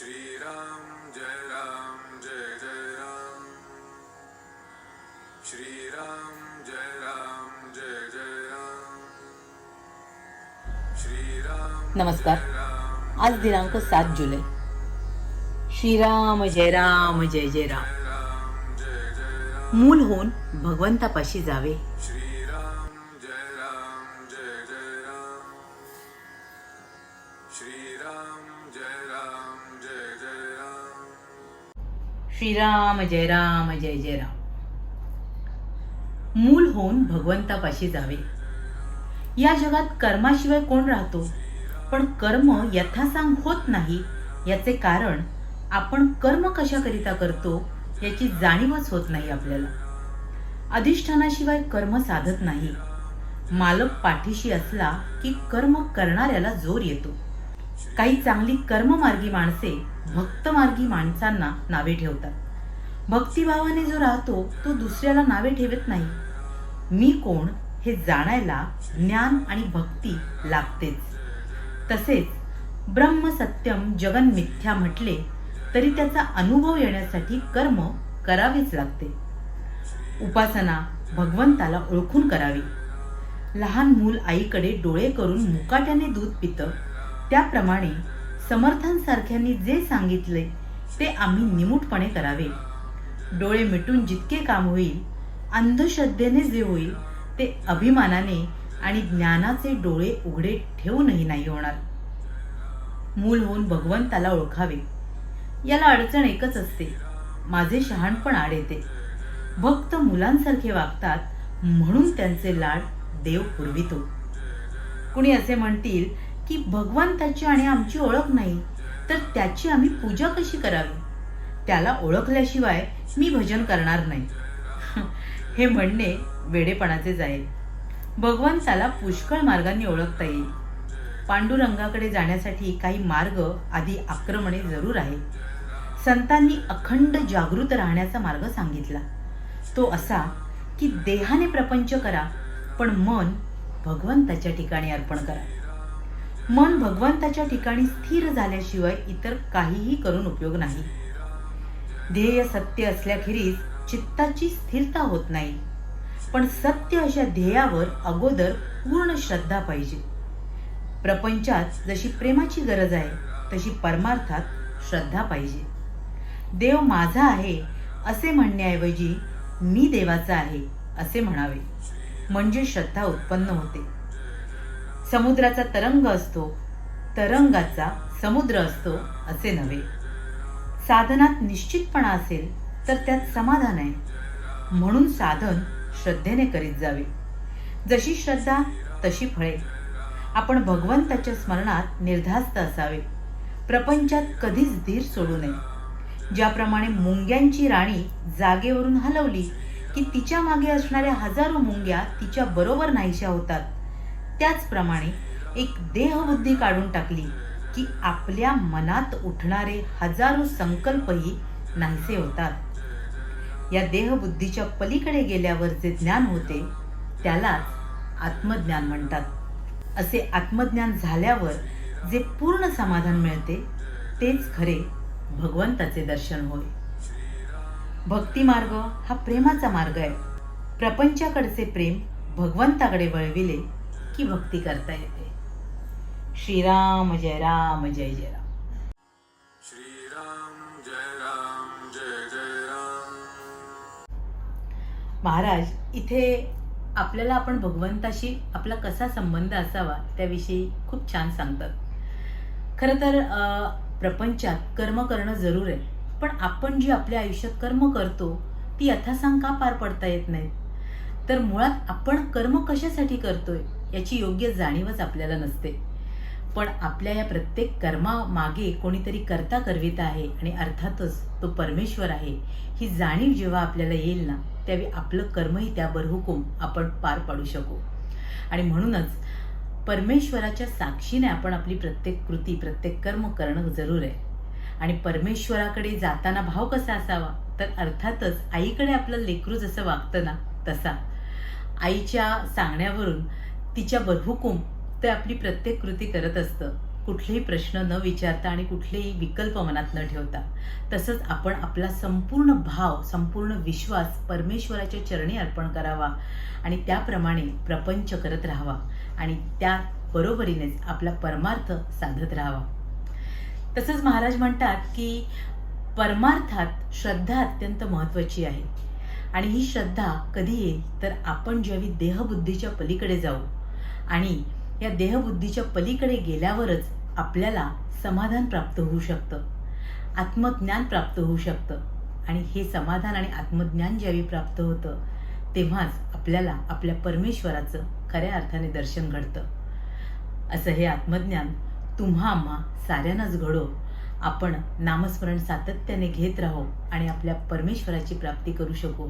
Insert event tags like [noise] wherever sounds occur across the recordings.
श्रीराम जय राम जय जय राम। श्रीराम जय राम जय जय राम। श्रीराम नमस्कार। आज दिनांक सात जुलै। श्रीराम जय राम जय जय राम। राम जय जय राम। मूल होऊन भगवंतापाशी जावे. श्रीराम जय राम जय जय राम. मूल होऊन भगवंतापाशी जावे. या जगात कर्माशिवाय कोण राहतो? पण कर्म यथासांग होत नाही याचे कारण आपण कर्म कशाकरिता करतो याची जाणीवच होत नाही आपल्याला. अधिष्ठानाशिवाय कर्म साधत नाही. मालक पाठीशी असला की कर्म करणाऱ्याला जोर येतो. काही चांगली कर्ममार्गी माणसे भक्तमार्गी माणसांना नावे ठेवतात. भक्तिभावाने जो राहतो तो दुसऱ्याला नावे ठेवत नाही. मी कोण हे जाणायला ज्ञान आणि भक्ती लागतेच. तसेच ब्रह्म सत्यम जगन मिथ्या म्हटले तरी त्याचा अनुभव येण्यासाठी कर्म करावेच लागते. उपासना भगवंताला ओळखून करावी. लहान मूल आईकडे डोळे करून मुकाट्याने दूध पितं त्याप्रमाणे समर्थांसारख्यांनी जे सांगितले ते आम्ही निमूटपणे करावे. डोळे मिटून जितके काम होईल अंधश्रद्धेने जे होईल ते अभिमानाने आणि ज्ञानाचे डोळे उघडे ठेवूनही नाही होणार. मूल होऊन भगवंताला ओळखावे. याला अडचण एकच असते. माझे शहाणपण आड येते. भक्त मुलांसारखे वागतात म्हणून त्यांचे लाड देव पुरवितो. कुणी असे म्हणतील की भगवंताची आणि आमची ओळख नाही तर त्याची आम्ही पूजा कशी करावी? त्याला ओळखल्याशिवाय मी भजन करणार नाही. [laughs] हे म्हणणे वेडेपणाचेच आहे भगवंताला पुष्कळ मार्गांनी ओळखता येईल. पांडुरंगाकडे जाण्यासाठी काही मार्ग आधी आक्रमणे जरूर आहे. संतांनी अखंड जागृत राहण्याचा मार्ग सांगितला. तो असा की देहाने प्रपंच करा पण मन भगवंताच्या ठिकाणी अर्पण करा. मन भगवंताच्या ठिकाणी स्थिर झाल्याशिवाय इतर काहीही करून उपयोग नाही. ध्येय सत्य असल्याखेरीज चित्ताची स्थिरता होत नाही. पण सत्य अशा ध्येयावर अगोदर पूर्ण श्रद्धा पाहिजे. प्रपंचात जशी प्रेमाची गरज आहे तशी परमार्थात श्रद्धा पाहिजे. देव माझा आहे असे म्हणण्याऐवजी मी देवाचा आहे असे म्हणावे. म्हणजे श्रद्धा उत्पन्न होते. समुद्राचा तरंग असतो तरंगाचा समुद्र असतो असे नव्हे. साधनात निश्चितपणा असेल तर त्यात समाधान आहे. म्हणून साधन श्रद्धेने करीत जावे. जशी श्रद्धा तशी फळे. आपण भगवंताच्या स्मरणात निर्धास्त असावे. प्रपंचात कधीच धीर सोडू नये. ज्याप्रमाणे मुंग्यांची राणी जागेवरून हलवली की तिच्यामागे असणाऱ्या हजारो मुंग्या तिच्या बरोबर नाहीशा होतात. त्याचप्रमाणे एक देहबुद्धी काढून टाकली की आपल्या मनात उठणारे हजारो संकल्पही नाहीसे होतात. या देहबुद्धीच्या पलीकडे गेल्यावर जे ज्ञान होते त्यालाच आत्मज्ञान म्हणतात. असे आत्मज्ञान झाल्यावर जे पूर्ण समाधान मिळते तेच खरे भगवंताचे दर्शन होय. भक्ती मार्ग हा प्रेमाचा मार्ग आहे. प्रपंचाकडचे प्रेम भगवंताकडे वळविले की भक्ती करता येते? श्रीराम जय राम जय जय राम. श्रीराम जय राम जय जय राम. महाराज इथे आपल्याला आपण भगवंताशी आपला कसा संबंध असावा त्याविषयी खूप छान सांगतात. खरं तर अ, प्रपंचात कर्म करणं जरूर आहे पण आपण जी आपल्या आयुष्यात कर्म करतो ती यथासांग का पार पडता येत नाहीत. तर मुळात आपण कर्म कशासाठी करतोय? याची योग्य जाणीवच आपल्याला नसते. पण आपल्या या प्रत्येक कर्मामागे कोणीतरी करता करविता आहे आणि अर्थातच तो परमेश्वर आहे ही जाणीव जेव्हा आपल्याला येईल ना त्यावेळी आपलं कर्मही त्यावर हुकूम आपण पार पाडू शकू. आणि म्हणूनच परमेश्वराच्या साक्षीने आपण आपली प्रत्येक कृती प्रत्येक कर्म करणं जरूर आहे. आणि परमेश्वराकडे जाताना भाव कसा असावा तर अर्थातच आईकडे आपलं लेकरू जसं वागतं ना तसा. आईच्या सांगण्यावरून तिच्या बरहुकूम ते आपली प्रत्येक कृती करत असतं. कुठलेही प्रश्न न विचारता आणि कुठलेही विकल्प मनात न ठेवता. तसंच आपण आपला संपूर्ण भाव संपूर्ण विश्वास परमेश्वराच्या चरणी अर्पण करावा आणि त्याप्रमाणे प्रपंच करत राहावा आणि त्या बरोबरीनेच आपला परमार्थ साधत राहावा. तसंच महाराज म्हणतात की परमार्थात श्रद्धा अत्यंत महत्त्वाची आहे. आणि ही श्रद्धा कधी येईल? तर आपण ज्यावेळी देहबुद्धीच्या पलीकडे जाऊ आणि या देहबुद्धीच्या पलीकडे गेल्यावरच आपल्याला समाधान प्राप्त होऊ शकतं. आत्मज्ञान प्राप्त होऊ शकतं. आणि हे समाधान आणि आत्मज्ञान ज्यावेळी प्राप्त होतं तेव्हाच आपल्याला आपल्या परमेश्वराचं खऱ्या अर्थाने दर्शन घडतं. असं हे आत्मज्ञान तुम्हा आम्हा साऱ्यांनाच घडो. आपण नामस्मरण सातत्याने घेत राहो आणि आपल्या परमेश्वराची प्राप्ती करू शकू.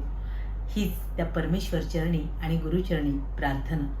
हीच त्या परमेश्वर चरणी आणि गुरुचरणी प्रार्थना.